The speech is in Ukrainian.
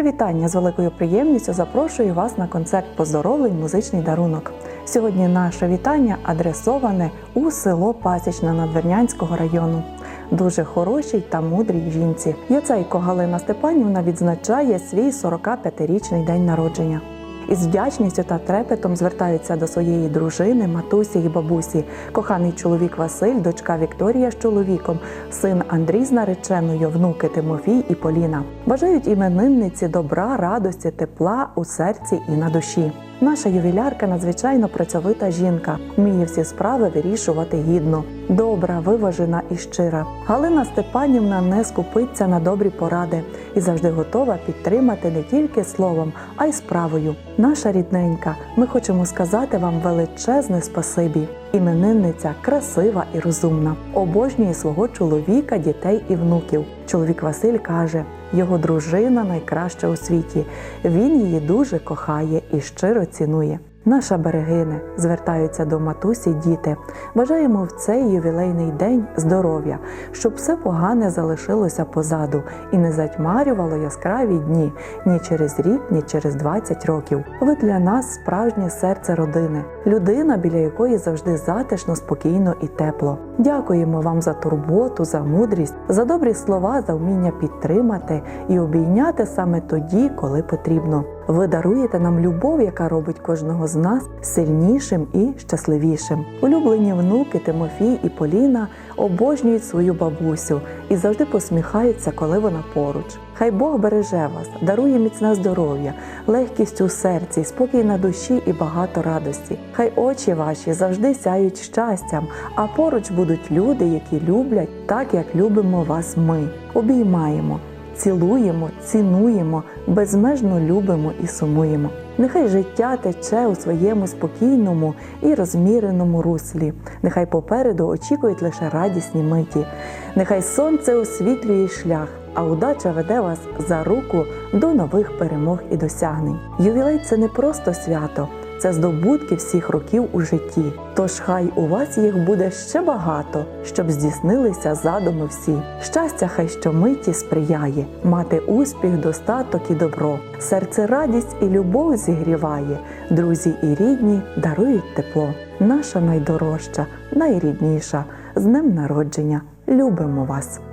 Щирі вітання з великою приємністю запрошую вас на концерт поздоровлень музичний дарунок. Сьогодні наше вітання адресоване у село Пасічне Надвірнянського району. Дуже хорошій та мудрій жінці. Яцейко Галина Степанівна відзначає свій 45-річний день народження. Із вдячністю та трепетом звертаються до своєї дружини, матусі і бабусі, коханий чоловік Василь, дочка Вікторія з чоловіком, син Андрій з нареченою, внуки Тимофій і Поліна. Бажають іменинниці добра, радості, тепла у серці і на душі. Наша ювілярка надзвичайно працьовита жінка, вміє всі справи вирішувати гідно, добра, виважена і щира. Галина Степанівна не скупиться на добрі поради і завжди готова підтримати не тільки словом, а й справою. Наша рідненька, ми хочемо сказати вам величезне спасибі. Іменинниця красива і розумна, обожнює свого чоловіка, дітей і внуків. Чоловік Василь каже, його дружина найкраща у світі. Він її дуже кохає і щиро цінує. Наша берегине звертаються до матусі діти. Бажаємо в цей ювілейний день здоров'я, щоб все погане залишилося позаду і не затьмарювало яскраві дні ні через рік, ні через 20 років. Ви для нас справжнє серце родини, людина, біля якої завжди затишно, спокійно і тепло. Дякуємо вам за турботу, за мудрість, за добрі слова, за вміння підтримати і обійняти саме тоді, коли потрібно. Ви даруєте нам любов, яка робить кожного з нас сильнішим і щасливішим. Улюблені внуки Тимофій і Поліна обожнюють свою бабусю і завжди посміхаються, коли вона поруч. Хай Бог береже вас, дарує міцне здоров'я, легкість у серці, спокій на душі і багато радості. Хай очі ваші завжди сяють щастям, а поруч будуть люди, які люблять так, як любимо вас ми. Обіймаємо цілуємо, цінуємо, безмежно любимо і сумуємо. Нехай життя тече у своєму спокійному і розміреному руслі. Нехай попереду очікують лише радісні миті. Нехай сонце освітлює шлях, а удача веде вас за руку до нових перемог і досягнень. Ювілей це не просто свято. Це здобутки всіх років у житті. Тож хай у вас їх буде ще багато, щоб здійснилися задуми всі. Щастя, хай щомиті сприяє, мати успіх, достаток і добро. Серце радість і любов зігріває. Друзі і рідні дарують тепло. Наша найдорожча, найрідніша. З днем народження. Любимо вас!